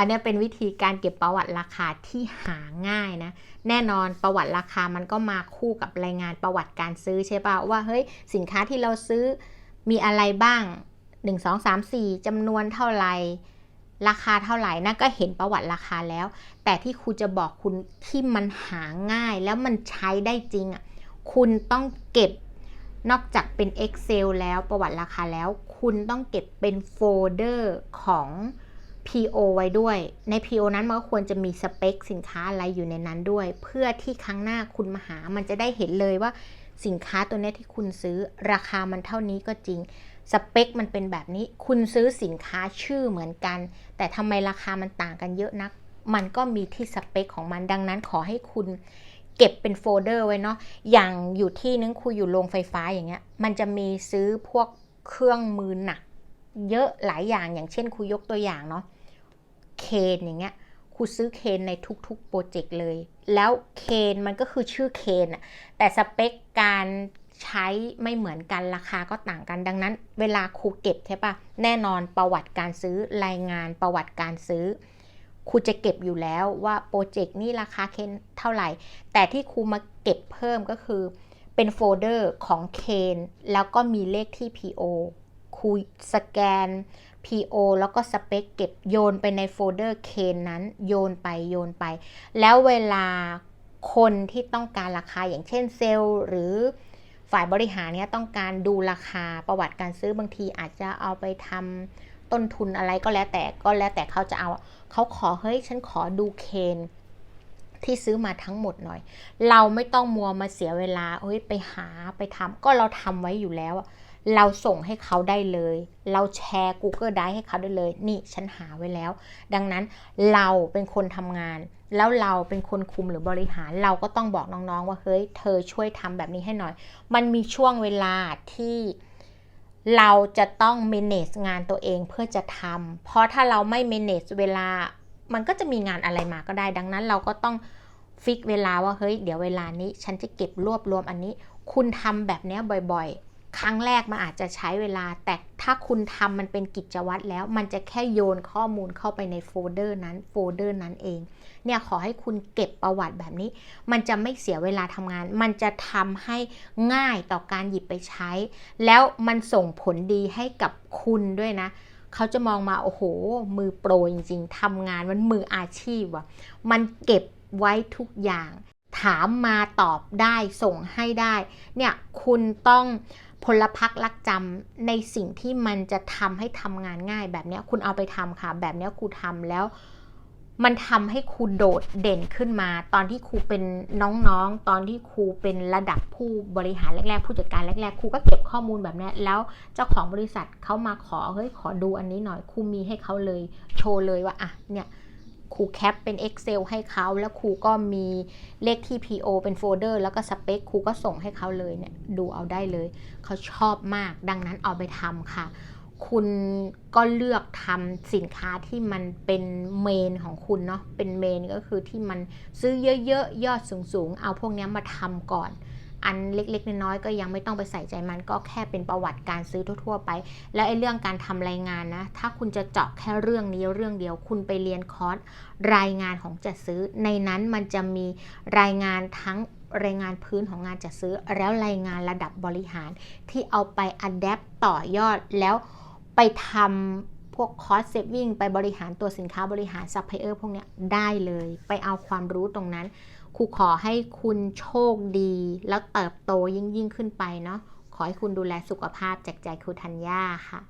อันนี้เป็นวิธีการเก็บประวัติราคาที่หาง่ายนะ แน่นอนประวัติราคามันก็มาคู่กับรายงานประวัติการซื้อใช่ป่ะว่าเฮ้ยสินค้าที่เราซื้อมีอะไรบ้าง 1 2 3 4จำนวนเท่าไหร่ราคาเท่าไหร่นั่นก็เห็นประวัติราคาแล้ว แต่ที่ครูจะบอกคุณที่มันหาง่ายแล้วมันใช้ได้จริงอะคุณต้องเก็บนอกจากเป็น Excel แล้วประวัติราคาแล้ว คุณต้องเก็บเป็นโฟลเดอร์ของ PO ไว้ด้วย ใน PO นั้นมันก็ควรจะมีสเปคสินค้าอะไรอยู่ในนั้นด้วย เพื่อที่ครั้งหน้าคุณมาหา มันจะได้เห็นเลยว่าสินค้าตัวนี้ที่คุณซื้อราคามันเท่านี้ก็จริง สเปคมันเป็นแบบนี้ คุณซื้อสินค้าชื่อเหมือนกัน แต่ทำไมราคามันต่างกันเยอะนัก มันก็มีที่สเปคของมันดังนั้นขอให้คุณเก็บเป็นโฟลเดอร์ไว้เนาะ อย่างอยู่ที่นึงคุยอยู่โรงไฟฟ้าอย่างเงี้ย มันจะมีซื้อพวกเครื่องมือหนัก เยอะหลายอย่างอย่างเช่นคุยยกตัวอย่างเนาะเคนอย่างเงี้ยครูซื้อเคนในทุกๆโปรเจกต์เลย แล้วเคนมันก็คือชื่อเคนอะแต่สเปคการใช้ไม่เหมือนกันราคาก็ต่างกันดังนั้น เวลาครูเก็บใช่ปะแน่นอนประวัติการซื้อรายงานประวัติการซื้อครูจะเก็บอยู่แล้วว่าโปรเจกต์นี้ราคาเคนเท่าไหร่ แต่ที่ครูมาเก็บเพิ่มก็คือเป็นโฟลเดอร์ของเคนแล้วก็มีเลขที่ PO คูสแกน PO แล้วก็สเปคเก็บโยนไปในโฟลเดอร์เคนนั้นโยนไปโยนไป แล้วเวลาคนที่ต้องการราคาอย่างเช่นเซลล์หรือฝ่ายบริหารเนี่ยต้องการดูราคาประวัติการซื้อบางทีอาจจะเอาไปทำต้นทุนอะไรก็แล้วแต่ก็แล้วแต่เขาจะเอาเขาขอเฮ้ยฉันขอดูเคนที่ซื้อมาทั้งหมดหน่อย เราไม่ต้องมัวมาเสียเวลาเฮ้ยไปหาไปทำก็เราทำไว้อยู่แล้ว เราส่งให้เขาได้เลย เราแชร์ Google Drive ให้เขาได้เลย นี่ฉันหาไว้แล้ว ดังนั้นเราเป็นคนทำงาน แล้วเราเป็นคนคุมหรือบริหาร เราก็ต้องบอกน้องๆว่าเฮ้ยเธอช่วยทำแบบนี้ให้หน่อย มันมีช่วงเวลาที่เราจะต้อง manage งานตัวเองเพื่อจะทำ เพราะถ้าเราไม่ manage เวลา มันก็จะมีงานอะไรมาก็ได้ ดังนั้นเราก็ต้องฟิกเวลาว่าเฮ้ย เดี๋ยวเวลานี้ ฉันจะเก็บรวบรวมอันนี้ คุณทำแบบนี้บ่อยๆ ครั้งแรกมันอาจจะใช้เวลา แต่ถ้าคุณทำมันเป็นกิจวัตรแล้ว มันจะแค่โยนข้อมูลเข้าไปในโฟลเดอร์นั้นโฟลเดอร์นั้นเอง เนี่ยขอให้คุณเก็บประวัติแบบนี้ มันจะไม่เสียเวลาทำงาน มันจะทำให้ง่ายต่อการหยิบไปใช้ แล้วมันส่งผลดีให้กับคุณด้วยนะเขาจะมองมา โอ้โห มือโปรจริง ๆทำงานมันมืออาชีพว่ะ มันเก็บไว้ทุกอย่าง ถามมาตอบได้ส่งให้ได้ เนี่ยคุณต้องพลพักรักจำในสิ่งที่มันจะทำให้ทำงานง่าย แบบนี้คุณเอาไปทำค่ะ แบบนี้ครูทำแล้ว มันทำให้ครูโดดเด่นขึ้นมา ตอนที่ครูเป็นน้องๆ ตอนที่ครูเป็นระดับผู้บริหารแรกๆ ผู้จัดการแรกๆ ครูก็เก็บข้อมูลแบบนี้แล้วเจ้าของบริษัทเขามาขอเฮ้ยขอดูอันนี้หน่อยครูมีให้เขาเลยโชว์เลยว่าอะเนี่ย ครูแคปเป็น Excel ให้เขา แล้วครูก็มีเลขที่ PO เป็นโฟลเดอร์แล้วก็สเปคครูก็ส่งให้เขาเลยเนี่ยดูเอาได้เลย เขาชอบมากดังนั้นเอาไปทำค่ะ คุณก็เลือกทำสินค้าที่มันเป็นเมนของคุณเนาะเป็นเมนก็คือที่มันซื้อเยอะๆ ยอดสูงๆ เอาพวกนี้มาทำก่อน อันเล็กๆน้อยๆก็ยังไม่ต้องไปใส่ใจมันก็แค่เป็นประวัติการซื้อทั่ว ๆ ไป และไอ้เรื่องการทำรายงานนะ ถ้าคุณจะเจาะแค่เรื่องนี้เรื่องเดียว คุณไปเรียนคอร์สรายงานของจัดซื้อ ในนั้นมันจะมีรายงานทั้งรายงานพื้นของงานจัดซื้อ แล้วรายงานระดับบริหารที่เอาไปอัดแอปต่อยอดแล้วไปทำพวกคอสเซฟวิ่งไปบริหารตัวสินค้าบริหารซัพพลายเออร์พวกนี้ได้เลย ไปเอาความรู้ตรงนั้น ครูขอให้คุณโชคดี แล้วเติบโตยิ่งยิ่งขึ้นไปเนาะขอให้คุณดูแลสุขภาพจากใจครูธัญญาค่ะ